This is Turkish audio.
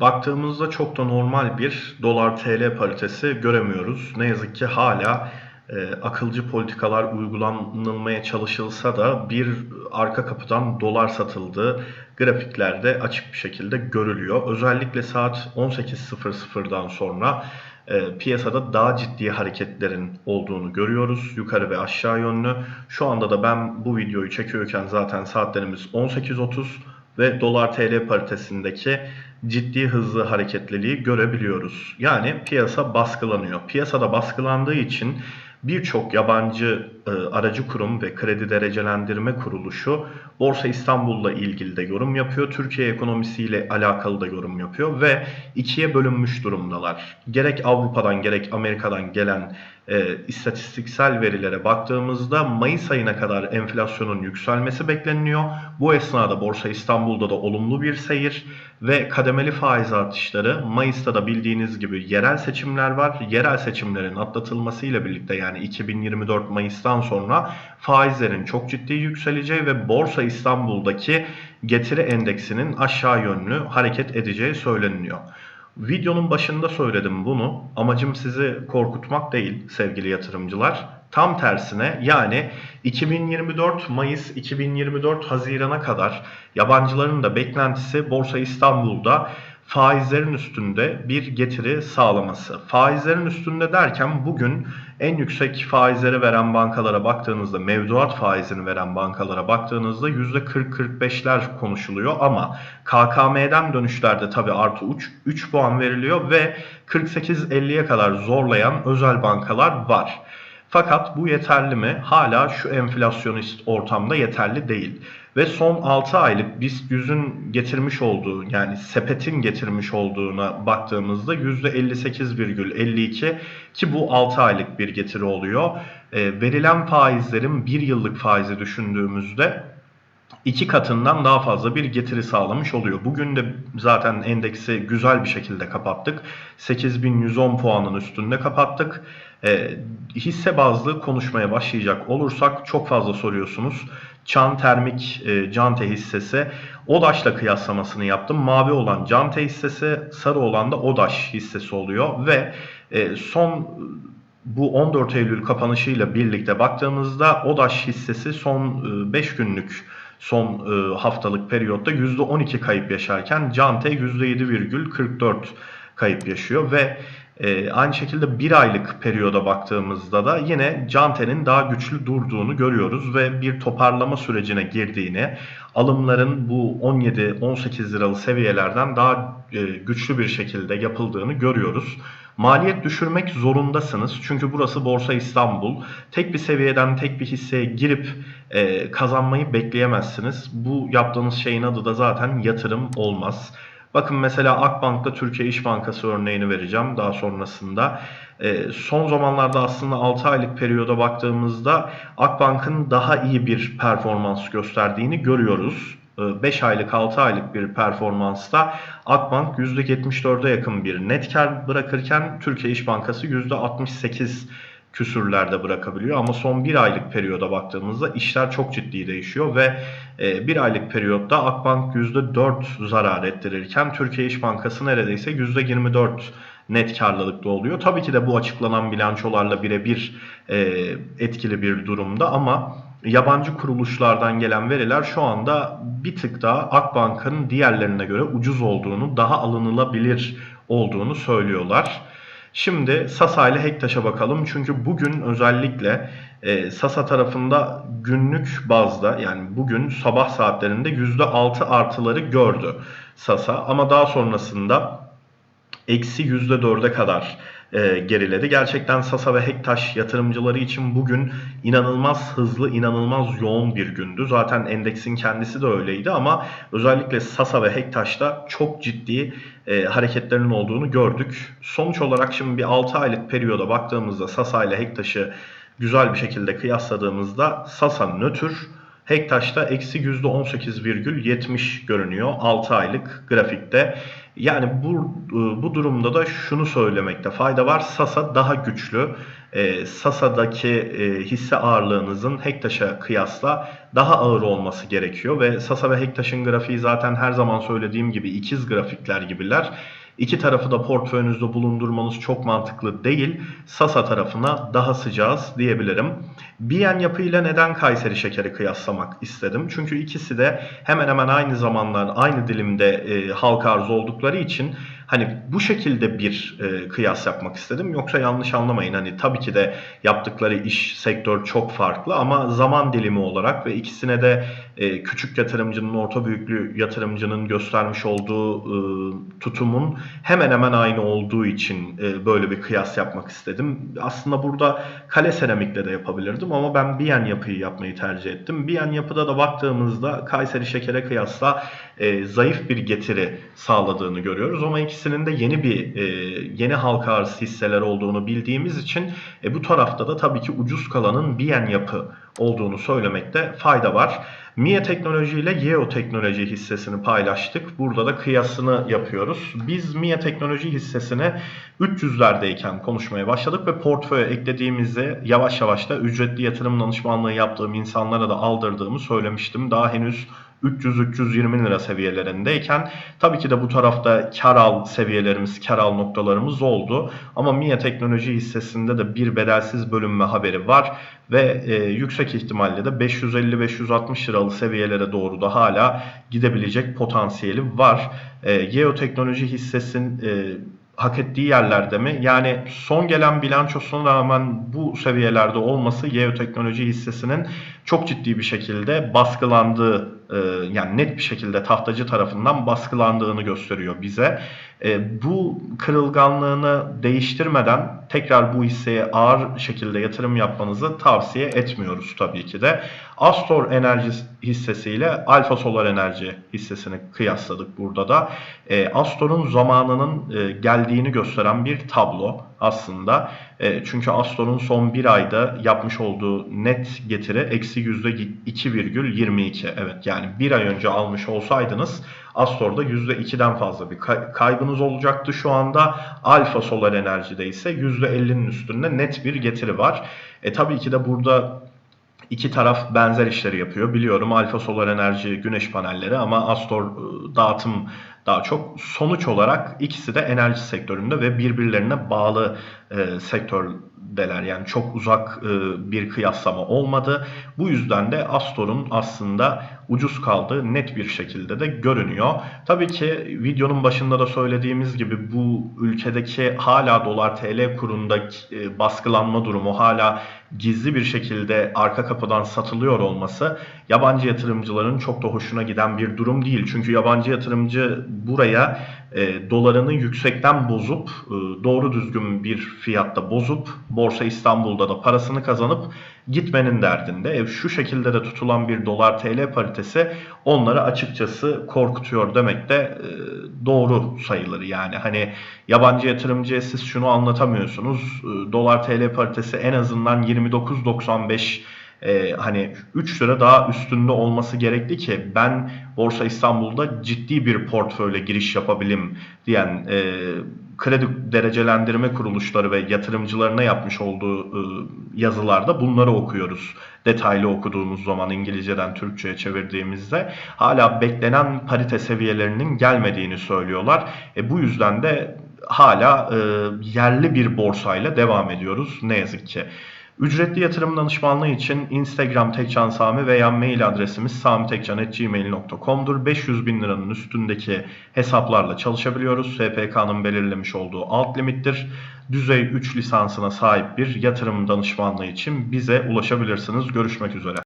Baktığımızda çok da normal bir dolar TL paritesi göremiyoruz. Ne yazık ki hala e, akılcı politikalar uygulanılmaya çalışılsa da bir arka kapıdan dolar satıldığı grafiklerde açık bir şekilde görülüyor. Özellikle saat 18.00'dan sonra e, piyasada daha ciddi hareketlerin olduğunu görüyoruz. Yukarı ve aşağı yönlü. Şu anda da ben bu videoyu çekiyorken zaten saatlerimiz 18.30 ve dolar TL paritesindeki ciddi hızlı hareketliliği görebiliyoruz. Yani piyasa baskılanıyor. Piyasada baskılandığı için birçok yabancı e, aracı kurum ve kredi derecelendirme kuruluşu Borsa İstanbul'la ilgili de yorum yapıyor. Türkiye ekonomisiyle alakalı da yorum yapıyor ve ikiye bölünmüş durumdalar. Gerek Avrupa'dan gerek Amerika'dan gelen e, istatistiksel verilere baktığımızda Mayıs ayına kadar enflasyonun yükselmesi bekleniyor. Bu esnada Borsa İstanbul'da da olumlu bir seyir ve kademeli faiz artışları Mayıs'ta da bildiğiniz gibi yerel seçimler var. Yerel seçimlerin atlatılmasıyla birlikte yani 2024 Mayıs'tan sonra faizlerin çok ciddi yükseleceği ve Borsa İstanbul'daki getiri endeksinin aşağı yönlü hareket edeceği söyleniliyor. Videonun başında söyledim bunu. Amacım sizi korkutmak değil sevgili yatırımcılar. Tam tersine yani 2024 Mayıs 2024 Haziran'a kadar yabancıların da beklentisi Borsa İstanbul'da faizlerin üstünde bir getiri sağlaması. Faizlerin üstünde derken bugün en yüksek faizleri veren bankalara baktığınızda, mevduat faizini veren bankalara baktığınızda %40-45'ler konuşuluyor ama KKM'den dönüşlerde tabii artı 3, 3 puan veriliyor ve 48-50'ye kadar zorlayan özel bankalar var. Fakat bu yeterli mi? Hala şu enflasyonist ortamda yeterli değil. Ve son 6 aylık BIST 100'ün getirmiş olduğu yani sepetin getirmiş olduğuna baktığımızda %58,52 ki bu 6 aylık bir getiri oluyor. E, verilen faizlerin 1 yıllık faizi düşündüğümüzde iki katından daha fazla bir getiri sağlamış oluyor. Bugün de zaten endeksi güzel bir şekilde kapattık. 8110 puanın üstünde kapattık. E, hisse bazlı konuşmaya başlayacak olursak çok fazla soruyorsunuz. Çan Termik e, Cante hissesi ODAŞ'la kıyaslamasını yaptım. Mavi olan Cante hissesi, sarı olan da ODAŞ hissesi oluyor ve e, son bu 14 Eylül kapanışıyla birlikte baktığımızda ODAŞ hissesi son 5 günlük son e, haftalık periyotta %12 kayıp yaşarken Cante %7,44 kayıp yaşıyor ve e, aynı şekilde bir aylık periyoda baktığımızda da yine Cante'nin daha güçlü durduğunu görüyoruz ve bir toparlama sürecine girdiğini, alımların bu 17-18 liralı seviyelerden daha e, güçlü bir şekilde yapıldığını görüyoruz. Maliyet düşürmek zorundasınız. Çünkü burası Borsa İstanbul. Tek bir seviyeden tek bir hisseye girip e, kazanmayı bekleyemezsiniz. Bu yaptığınız şeyin adı da zaten yatırım olmaz. Bakın mesela Akbank'ta Türkiye İş Bankası örneğini vereceğim daha sonrasında. E, son zamanlarda aslında 6 aylık periyoda baktığımızda Akbank'ın daha iyi bir performans gösterdiğini görüyoruz. 5 aylık 6 aylık bir performansta Akbank %74'e yakın bir net kar bırakırken Türkiye İş Bankası %68 küsürlerde bırakabiliyor. Ama son bir aylık periyoda baktığımızda işler çok ciddi değişiyor ve e, bir aylık periyotta Akbank %4 zarar ettirirken Türkiye İş Bankası neredeyse %24 net karlılıkta oluyor. Tabii ki de bu açıklanan bilançolarla birebir e, etkili bir durumda ama yabancı kuruluşlardan gelen veriler şu anda bir tık daha Akbank'ın diğerlerine göre ucuz olduğunu, daha alınılabilir olduğunu söylüyorlar. Şimdi Sasa ile Hektaş'a bakalım. Çünkü bugün özellikle e, Sasa tarafında günlük bazda yani bugün sabah saatlerinde %6 artıları gördü Sasa. Ama daha sonrasında eksi %4'e kadar e, geriledi. Gerçekten Sasa ve Hektaş yatırımcıları için bugün inanılmaz hızlı, inanılmaz yoğun bir gündü. Zaten endeksin kendisi de öyleydi ama özellikle Sasa ve Hektaş'ta çok ciddi e, hareketlerinin olduğunu gördük. Sonuç olarak şimdi bir 6 aylık periyoda baktığımızda Sasa ile Hektaş'ı güzel bir şekilde kıyasladığımızda Sasa nötr, Hektaş'ta eksi %18,70 görünüyor 6 aylık grafikte. Yani bu, bu durumda da şunu söylemekte fayda var. Sasa daha güçlü. E, Sasa'daki e, hisse ağırlığınızın Hektaş'a kıyasla daha ağır olması gerekiyor ve Sasa ve Hektaş'ın grafiği zaten her zaman söylediğim gibi ikiz grafikler gibiler. İki tarafı da portföyünüzde bulundurmanız çok mantıklı değil. Sasa tarafına daha sıcağız diyebilirim. Biyen yapı ile neden Kayseri şekeri kıyaslamak istedim? Çünkü ikisi de hemen hemen aynı zamanlar aynı dilimde e, halka arz oldukları için hani bu şekilde bir e, kıyas yapmak istedim. Yoksa yanlış anlamayın hani tabii ki de yaptıkları iş sektör çok farklı ama zaman dilimi olarak ve ikisine de e, küçük yatırımcının orta büyüklü yatırımcının göstermiş olduğu e, tutumun hemen hemen aynı olduğu için e, böyle bir kıyas yapmak istedim. Aslında burada kale seramikle de yapabilirdim ama ben Biyen yapıyı yapmayı tercih ettim. Biyen yapıda da baktığımızda Kayseri Şeker'e kıyasla zayıf bir getiri sağladığını görüyoruz. Ama ikisinin de yeni bir yeni halka arz hisseler olduğunu bildiğimiz için bu tarafta da tabii ki ucuz kalanın Biyen yapı olduğunu söylemekte fayda var. Mie Teknoloji ile Yeo Teknoloji hissesini paylaştık. Burada da kıyasını yapıyoruz. Biz Mie Teknoloji hissesini 300'lerdeyken konuşmaya başladık ve portföye eklediğimizde yavaş yavaş da ücretli yatırım danışmanlığı yaptığım insanlara da aldırdığımı söylemiştim. Daha henüz 300-320 lira seviyelerindeyken tabii ki de bu tarafta kar al seviyelerimiz, kar al noktalarımız oldu. Ama Mia Teknoloji hissesinde de bir bedelsiz bölünme haberi var ve e, yüksek ihtimalle de 550-560 liralı seviyelere doğru da hala gidebilecek potansiyeli var. E, Yeo Teknoloji hissesin e, hak ettiği yerlerde mi? Yani son gelen bilançosuna rağmen bu seviyelerde olması Yeo Teknoloji hissesinin çok ciddi bir şekilde baskılandığı e, yani net bir şekilde tahtacı tarafından baskılandığını gösteriyor bize. E, bu kırılganlığını değiştirmeden tekrar bu hisseye ağır şekilde yatırım yapmanızı tavsiye etmiyoruz tabii ki de. Astor Enerji hissesiyle Alfa Solar Enerji hissesini kıyasladık burada da. E, Astor'un zamanının geldiğini gösteren bir tablo aslında. Çünkü Astor'un son bir ayda yapmış olduğu net getiri eksi %2,22. Evet yani bir ay önce almış olsaydınız Astor'da %2'den fazla bir kaybınız olacaktı. Şu anda Alfa Solar Enerji'de ise %50'nin üstünde net bir getiri var. E tabii ki de burada iki taraf benzer işleri yapıyor. Biliyorum Alfa Solar Enerji güneş panelleri ama Astor dağıtım daha çok. Sonuç olarak ikisi de enerji sektöründe ve birbirlerine bağlı e, sektördeler. Yani çok uzak e, bir kıyaslama olmadı. Bu yüzden de Astor'un aslında ucuz kaldığı net bir şekilde de görünüyor. Tabii ki videonun başında da söylediğimiz gibi bu ülkedeki hala dolar TL kurundaki e, baskılanma durumu hala gizli bir şekilde arka kapıdan satılıyor olması yabancı yatırımcıların çok da hoşuna giden bir durum değil. Çünkü yabancı yatırımcı buraya e, dolarını yüksekten bozup e, doğru düzgün bir fiyatta bozup Borsa İstanbul'da da parasını kazanıp gitmenin derdinde. E, şu şekilde de tutulan bir dolar TL paritesi onları açıkçası korkutuyor demek de e, doğru sayılır. Yani hani yabancı yatırımcıya siz şunu anlatamıyorsunuz. E, dolar TL paritesi en azından 29.95 e, hani 3 lira daha üstünde olması gerekli ki ben Borsa İstanbul'da ciddi bir portföyle giriş yapabilim diyen e, kredi derecelendirme kuruluşları ve yatırımcılarına yapmış olduğu e, yazılarda bunları okuyoruz. Detaylı okuduğumuz zaman İngilizceden Türkçe'ye çevirdiğimizde hala beklenen parite seviyelerinin gelmediğini söylüyorlar. E, bu yüzden de hala e, yerli bir borsayla devam ediyoruz ne yazık ki. Ücretli yatırım danışmanlığı için Instagram Tekcan Sami veya mail adresimiz samitekcan.gmail.com'dur. 500 bin liranın üstündeki hesaplarla çalışabiliyoruz. SPK'nın belirlemiş olduğu alt limittir. Düzey 3 lisansına sahip bir yatırım danışmanlığı için bize ulaşabilirsiniz. Görüşmek üzere.